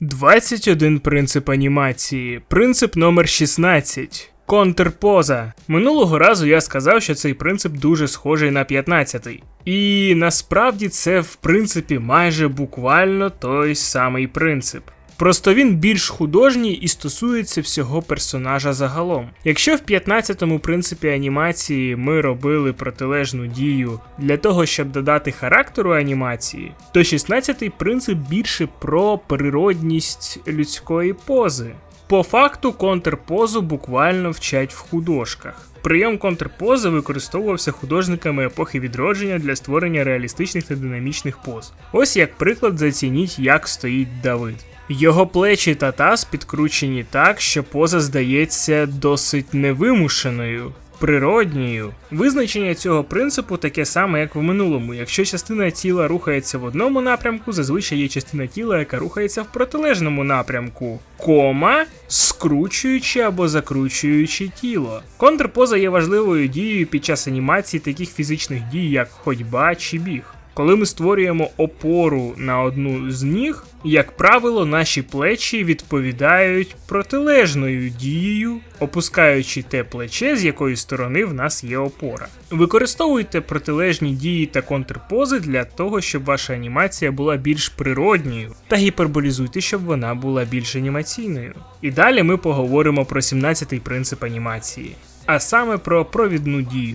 21 принцип анімації. Принцип номер 16. Контрпоза. Минулого разу я сказав, що цей принцип дуже схожий на 15-й. І насправді це в принципі майже буквально той самий принцип. Просто він більш художній і стосується всього персонажа загалом. Якщо в 15-му принципі анімації ми робили протилежну дію для того, щоб додати характеру анімації, то 16-й принцип більше про природність людської пози. По факту контрпозу буквально вчать в художках. Прийом контрпози використовувався художниками епохи відродження для створення реалістичних та динамічних поз. Ось як приклад зацініть, як стоїть Давид. Його плечі та таз підкручені так, що поза здається досить невимушеною. Природньою визначення цього принципу таке саме, як в минулому. Якщо частина тіла рухається в одному напрямку, зазвичай є частина тіла, яка рухається в протилежному напрямку, кома, скручуючи або закручуючи тіло. Контрпоза є важливою дією під час анімації таких фізичних дій, як ходьба чи біг. Коли ми створюємо опору на одну з ніг, як правило, наші плечі відповідають протилежною дією, опускаючи те плече, з якої сторони в нас є опора. Використовуйте протилежні дії та контрпози для того, щоб ваша анімація була більш природньою, та гіперболізуйте, щоб вона була більш анімаційною. І далі ми поговоримо про 17-й принцип анімації, а саме про провідну дію.